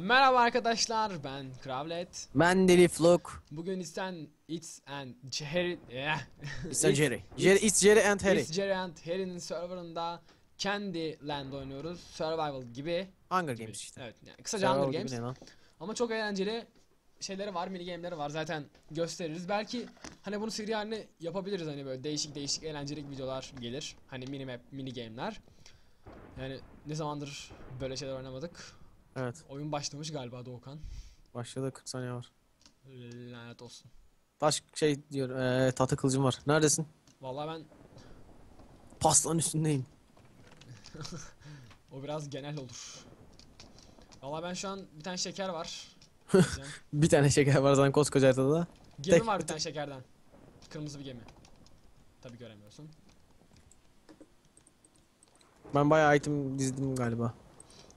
Merhaba arkadaşlar ben Kravlet. Ben Deli. Bugün isten It's and Jerry eh. It's a Jerry. Jerry, it's Jerry and Harry. It's Jerry and Harry'nin serverında Candyland oynuyoruz. Survival gibi. Hunger Games işte. Evet yani kısaca Survival Hunger gibi Games. Ama çok eğlenceli şeyleri var, mini game'leri var. Zaten gösteririz. Belki hani bunu seri haline yapabiliriz hani böyle değişik değişik eğlenceli videolar gelir. Hani mini map, mini game'ler. Yani ne zamandır böyle şeyler oynamadık. Evet. Oyun başlamış galiba Doğukan. Başladı 40 saniye var. Lanet olsun. Taş şey diyor. Eee tahta kılıcım var. Neredesin? Vallahi ben Pastanın üstündeyim. o biraz genel olur. Vallahi ben şu an bir tane şeker var. Yiyeceğim. Bir tane şeker var zaten koskoca haritada. gemi Tek- var bir tane şekerden. Kırmızı bir gemi. Tabi göremiyorsun. Ben bayağı item dizdim galiba.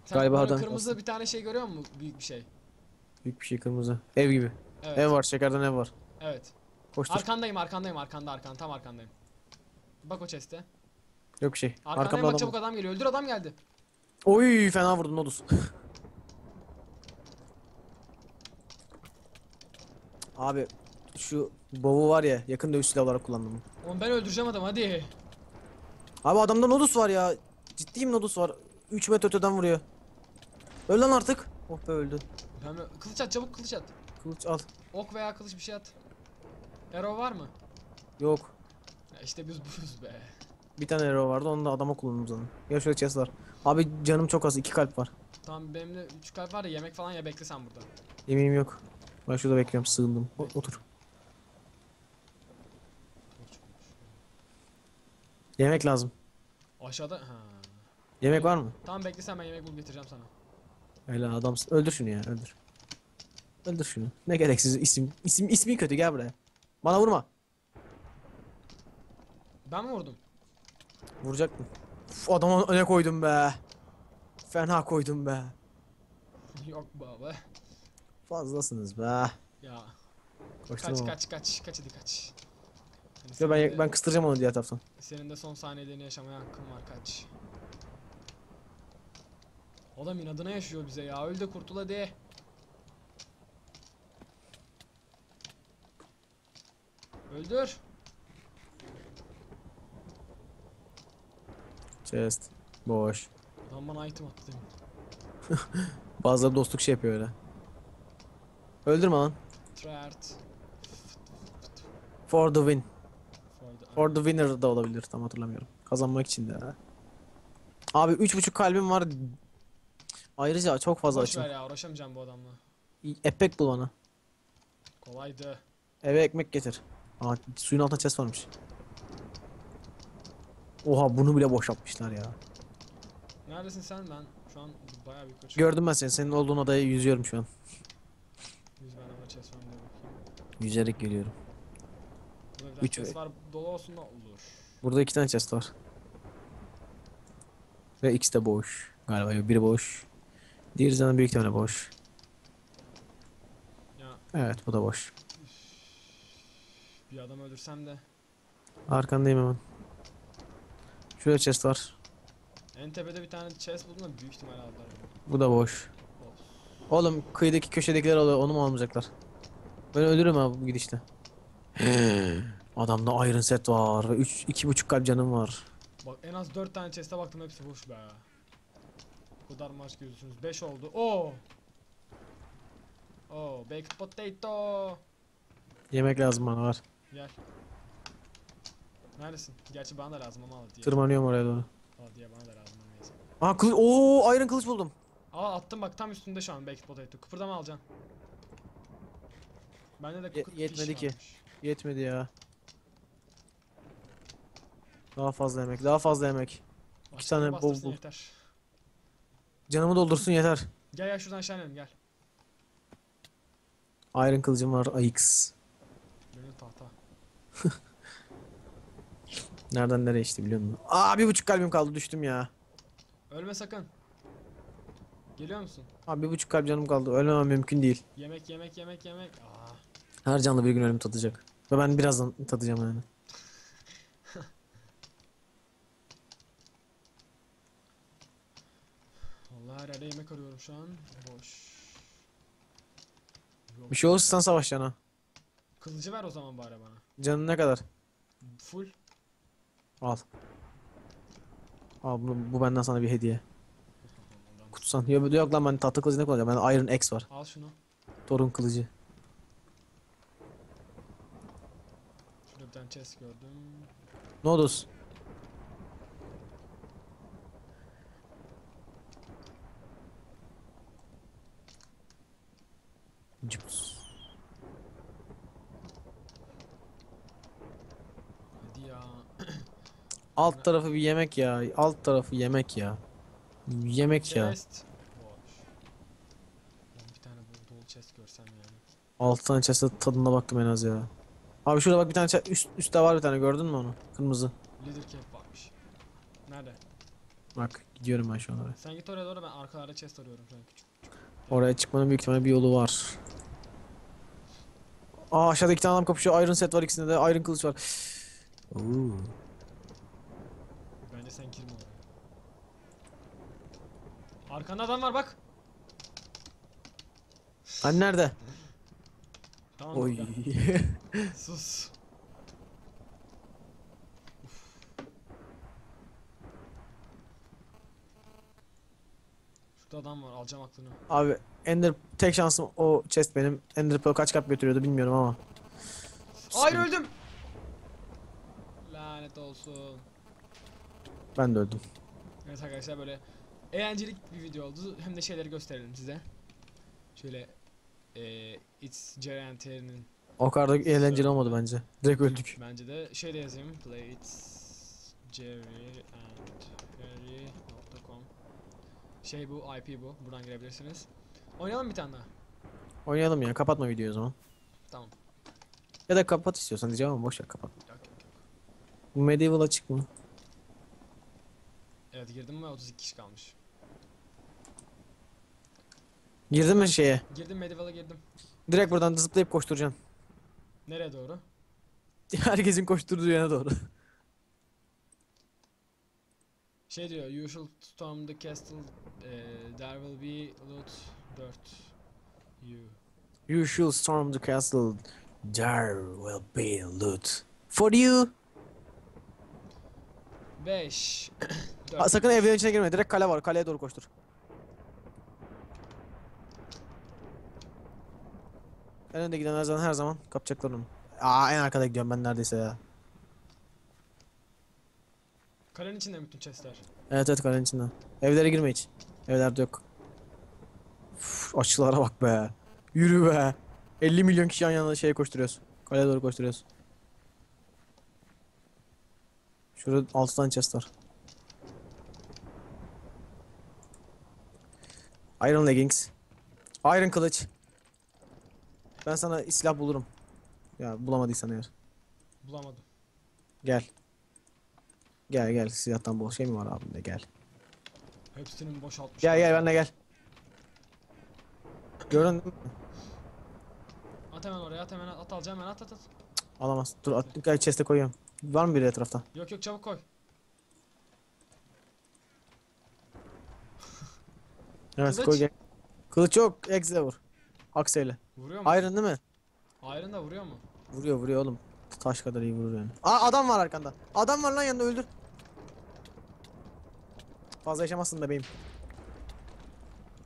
Sen Galiba adam kırmızı olsun. bir tane şey görüyor musun? Büyük bir şey. Büyük bir şey kırmızı. Ev gibi. Evet. Ev var şekerden ev var. Evet. Koştur. Arkandayım, arkandayım, arkanda, arkan, tam arkandayım. Bak o chest'e. Yok bir şey. Arkandayım Arkamda bak adam çabuk var. adam geliyor. Öldür adam geldi. Oy fena vurdun Nodus. Abi şu bovu var ya yakın dövüş silahı olarak kullandım. Oğlum ben öldüreceğim adamı hadi. Abi adamda Nodus var ya. Ciddiyim Nodus var. 3 metre öteden vuruyor. Öl lan artık. Oh be öldü. Böyle- kılıç at çabuk kılıç at. Kılıç al. Ok veya kılıç bir şey at. Arrow var mı? Yok. Ya işte biz buyuz be. Bir tane arrow vardı onu da adama kullandım zaten. Ya şöyle chest var. Abi canım çok az. 2 kalp var. Tamam benim de 3 kalp var da yemek falan ya bekle sen burada. Yemeğim yok. Ben şurada bekliyorum sığındım. O- otur. Yemek lazım. Aşağıda ha. Yemek var mı? Tamam bekle sen ben yemek bulup getireceğim sana. Öyle adamsın. Öldür şunu ya öldür. Öldür şunu. Ne gereksiz isim. İsim ismi kötü gel buraya. Bana vurma. Ben mi vurdum? Vuracaktım. Uf, adamı öne koydum be. Fena koydum be. Yok baba. Fazlasınız be. Ya Koştum kaç ama. kaç kaç kaç hadi kaç. Hani senin, ben, de, ben kıstıracağım onu diğer taraftan. senin de son saniyelerini yaşamaya hakkın var kaç. Adam inadına yaşıyor bize ya öl de kurtul hadi. Öldür. Chest. Boş. Adam bana item attı demin. Bazıları dostluk şey yapıyor öyle. Öldürme lan. Tryhard. For the win. For the... For the winner da olabilir tam hatırlamıyorum. Kazanmak için de. Abi 3.5 kalbim var. Ayrıca çok fazla Boş açım. ver ya uğraşamayacağım bu adamla. Epek bul bana. Kolaydı. Eve ekmek getir. Aa suyun altında chest varmış. Oha bunu bile boşaltmışlar ya. Neredesin sen? Ben şu an bayağı bir kaçıyorum. Gördüm ben seni. Senin olduğun adaya yüzüyorum şu an. Yüz ben ama chest var diye bakayım. Yüzerek geliyorum. Burada bir tane Üç chest var dolu olsun da olur. Burada iki tane chest var. Ve ikisi de boş. Galiba yok biri boş. Diğeri zaten bir iki tane boş. Ya Evet bu da boş. bir adam öldürsem de. Arkandayım hemen. Şurada chest var. En tepede bir tane chest buldum da büyük ihtimalle aldılar. Bu da boş. Oğlum kıyıdaki köşedekiler alıyor onu mu almayacaklar? Ben ölürüm abi bu gidişle. Adamda iron set var ve 3 iki buçuk kalp canım var. Bak en az 4 tane chest'e baktım hepsi boş be. Kadar maç gözüksünüz. 5 oldu. Oo. Oo, baked potato. Yemek lazım bana var. Gel. Neredesin? Gerçi bana da lazım ama al diye. Tırmanıyorum oraya doğru. Al diye bana da lazım ama neyse. Aa kılıç. Oo iron kılıç buldum. Aa attım bak tam üstünde şu an baked potato. Kıpırdama alacaksın. Bende de Ye- cooked yetmedi ki. varmış. Yetmedi ya. Daha fazla yemek, daha fazla yemek. Başka tane bir bastırsın bol bul. Yeter. Canımı doldursun yeter. Gel gel şuradan aşağı inelim gel. Iron kılıcım var AX. Benim tahta. Nereden nereye işte biliyor musun? Aa bir buçuk kalbim kaldı düştüm ya. Ölme sakın. Geliyor musun? Abi bir buçuk kalp canım kaldı. Ölmemem mümkün değil. Yemek yemek yemek yemek. Aa. Her canlı bir gün ölüm tadacak. Ve ben birazdan tadacağım yani. Vallahi her yerde yemek arıyorum şu an. Boş. Yok. Bir şey olursa sen savaşacaksın ha. Kılıcı ver o zaman bari bana. Canın ne kadar? Full. Al. Al bu, bu benden sana bir hediye. Kutsan. Yok, yok lan ben tahta kılıcı ne kullanacağım? Bende Iron X var. Al şunu. Thor'un kılıcı. Şurada bir tane chest gördüm. Nodus. Cips. Hadi ya. Alt tarafı bir yemek ya. Alt tarafı yemek ya. Yemek ya. Chest. Boş. Ben bir tane dolu chest görsem yani. Altı tane chest'e tadına baktım en az ya. Abi şurada bak bir tane chest- üst, üstte var bir tane gördün mü onu? Kırmızı. Leader cap varmış. Nerede? Bak gidiyorum ben şu an oraya. Sen git oraya doğru ben arkalarda chest arıyorum şu an küçük. Oraya çıkmanın büyük ihtimalle bir yolu var. Aa aşağıda iki tane adam kapışıyor. Iron set var ikisinde de. Iron kılıç var. Oo. Sen girme oraya. Arkanda adam var bak. Hani nerede? Tamam Oy. Sus. Uf. Şurada adam var alacağım aklını. Abi Ender tek şansım o chest benim. Ender Pearl kaç kap götürüyordu bilmiyorum ama. Hayır öldüm. Lanet olsun. Ben de öldüm. Evet arkadaşlar böyle eğlenceli bir video oldu. Hem de şeyleri gösterelim size. Şöyle eee It's and Terry'nin O kadar da eğlenceli olmadı bence. Direkt öldük. bence de de yazayım. Play It's Jerry Şey bu IP bu. Buradan girebilirsiniz. Oynayalım bir tane daha. Oynayalım ya. Kapatma videoyu o zaman. Tamam. Ya da kapat istiyorsan diyeceğim ama boş ver kapat. Yok, yok, yok. Bu Medieval açık mı? Evet girdim ve 32 kişi kalmış. Girdin mi şeye? Girdim Medieval'a girdim. Direkt buradan zıplayıp koşturacaksın. Nereye doğru? Herkesin koşturduğu yere doğru. Şey diyor, you should storm the castle, eh, there will be loot 4 you. You should storm the castle. There will be loot. For you. 5 Aa, sakın evlerin içine girme. Direkt kale var. Kaleye doğru koştur. En önde giden her zaman her zaman kapacaklar onu. Aa en arkada gidiyorum ben neredeyse ya. Kalenin içinde mi bütün chestler? Evet evet kalenin içinde. Evlere girme hiç. Evlerde yok. Uf, açılara bak be. Yürü be. 50 milyon kişi yan yana şeye koşturuyoruz. Kaleye doğru koşturuyoruz. Şurada 6 tane chest var. Iron leggings. Iron kılıç. Ben sana silah bulurum. Ya bulamadıysan eğer. Bulamadım. Gel. Gel gel silahtan bol şey mi var abimde gel. Hepsinin boşaltmış. Gel gel benimle gel. Gördün mü? At hemen oraya at hemen at, at alacağım hemen at at at. Alamaz. Dur at, gel chest'e koyuyorum. Var mı biri etrafta? Yok yok çabuk koy. Evet Kılıç. koy gel. Kılıç yok. Exe vur. Akseyle. Vuruyor mu? Iron değil mi? Iron da vuruyor mu? Vuruyor vuruyor oğlum. Taş kadar iyi vurur yani. Aa adam var arkanda. Adam var lan yanında öldür. Fazla yaşamazsın bebeğim.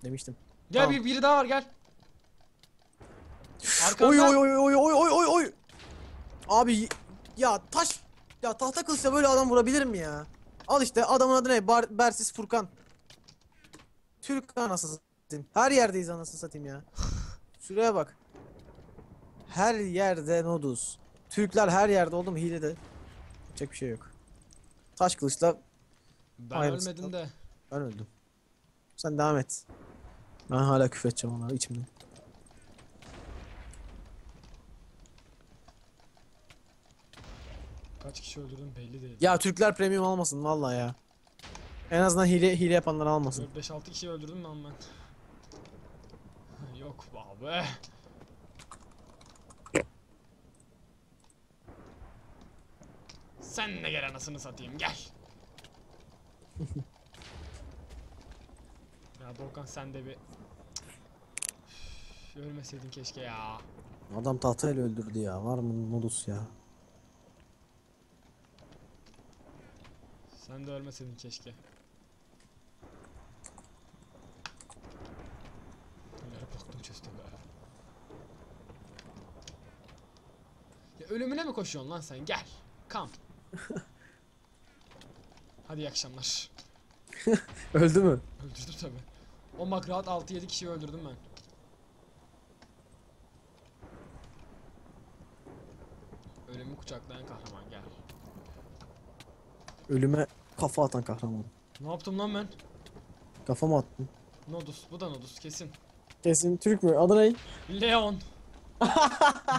Demiştim. Gel Tamam. bir biri daha var gel. Arkanda. Oy oy oy oy oy oy oy oy. Abi ya taş ya tahta kılıçla böyle adam vurabilir mi ya? Al işte adamın adı ne? Bar, Bersiz Furkan. Türk anasını satayım. Her yerdeyiz anasını satayım ya. Şuraya bak. Her yerde Nodus. Türkler her yerde oldu mu hilede. Yapacak bir şey yok. Taş kılıçla Ben Aynısı. ölmedim de. ben öldüm. Sen devam et. Ben hala küfür edeceğim onlara Kaç kişi öldürdüm belli değil. Ya Türkler premium almasın vallahi ya. En azından hile hile yapanlar almasın. 5-6 kişi öldürdüm lan ben. Yok abi. Sen de gel anasını satayım gel. ya Doğukan sen de bir... Ölmeseydin keşke ya. Adam tahtayla öldürdü ya. Var mı modus ya? Sen de ölmeseydin keşke. Nereye baktım chest'e be. Ya ölümüne mi koşuyorsun lan sen? Gel. Kam. Hadi iyi akşamlar. Öldü mü? Öldürdüm tabi. O makraat 6-7 kişiyi öldürdüm ben. Ölümü kucaklayan kahraman gel. Ölüme kafa atan kahraman. Ne yaptım lan ben? Kafa mı attın? Nodus. Bu da Nodus kesin. Kesin Türk mü? Adı ne? Leon.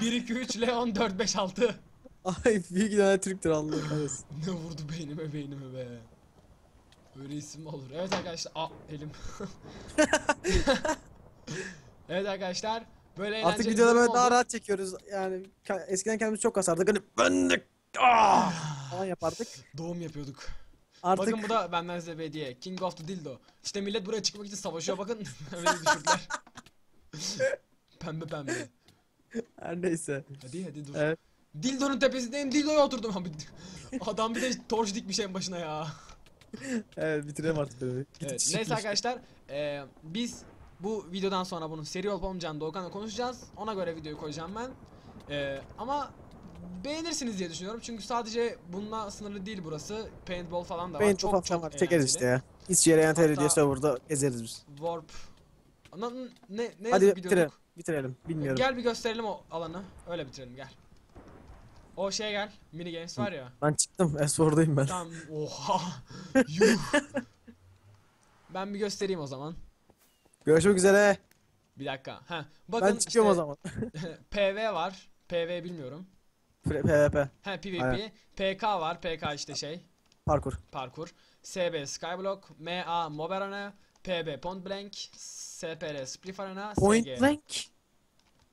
1 2 3 Leon 4 5 6. Ay büyük ihtimalle Türktür Allah kahretsin. Ne vurdu beynime beynime be. Öyle isim mi olur? Evet arkadaşlar. Aa elim. evet arkadaşlar. Böyle eğlenceli Artık bölüm böyle daha rahat çekiyoruz. Yani eskiden kendimizi çok kasardık. Hani ben de ah! falan yapardık. Doğum yapıyorduk. Artık Bakın bu da benden size bir hediye. King of the Dildo. İşte millet buraya çıkmak için savaşıyor bakın. Hemen düşürdüler. pembe pembe. her neyse. Hadi hadi dur. Evet. Dildo'nun tepesindeyim. Dildo'ya oturdum abi. Adam bir de torç dikmiş en başına ya. Evet bitirelim artık böyle. Evet, neyse arkadaşlar eee, biz bu videodan sonra bunun seri olup olmayacağını Doğukan'la konuşacağız. Ona göre videoyu koyacağım ben. Eee, ama beğenirsiniz diye düşünüyorum. Çünkü sadece bununla sınırlı değil burası. Paintball falan da var. Paint çok çok var. Çekeriz işte ya. Hiç yere Hatta- diye serverda gezeriz biz. Warp. Ana, ne ne Hadi gidiyorduk? bitirelim. Bitirelim. Bilmiyorum. Gel bir gösterelim o alanı. Öyle bitirelim gel. O şeye gel. Mini games var ya. Ben çıktım. S4'dayım ben. Tamam. Oha. Yuh. ben bir göstereyim o zaman. Görüşmek üzere. Bir dakika. Ha. Bakın ben çıkıyorum işte, o zaman. PV var. PV bilmiyorum. PvP. Ha PvP. Aynen. PK var. PK işte şey. Parkur. Parkur. SB Skyblock. MA Mob Arena. PB Point Blank. SPR Spliff Arena. Point SG. blank.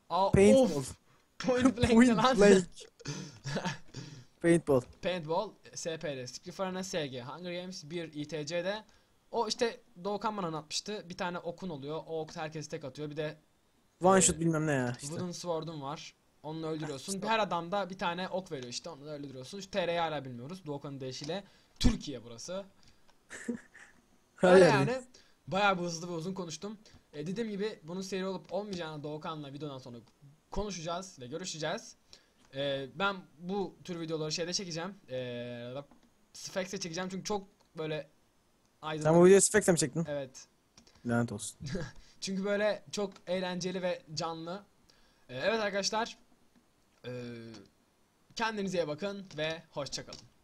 Aa, Paintball. of. Point Blank Point lan? blank. Paintball. Paintball, SPR, Split Arena, SG, Hunger Games, 1 ITC'de. O işte Doğukan bana anlatmıştı. Bir tane okun oluyor. O ok herkes tek atıyor. Bir de One Ee, shot bilmem ne ya işte. Wooden Sword'un var. Onunla öldürüyorsun. Her adamda bir tane ok veriyor işte. Onu da öldürüyorsun. Şu TR'yi hala bilmiyoruz. Doğukan'ın deyişiyle. Türkiye burası. Öyle yani. Bayağı bir hızlı ve uzun konuştum. E, dediğim gibi bunun seri olup olmayacağını Doğukan'la videodan sonra konuşacağız ve görüşeceğiz. E, ben bu tür videoları şeyde çekeceğim. E, Sphinx'e çekeceğim çünkü çok böyle aydınlık. Sen bu videoyu Spex'e mi çektin? Evet. Lanet olsun. Çünkü böyle çok eğlenceli ve canlı. E, evet arkadaşlar. E, kendinize iyi bakın ve hoşçakalın.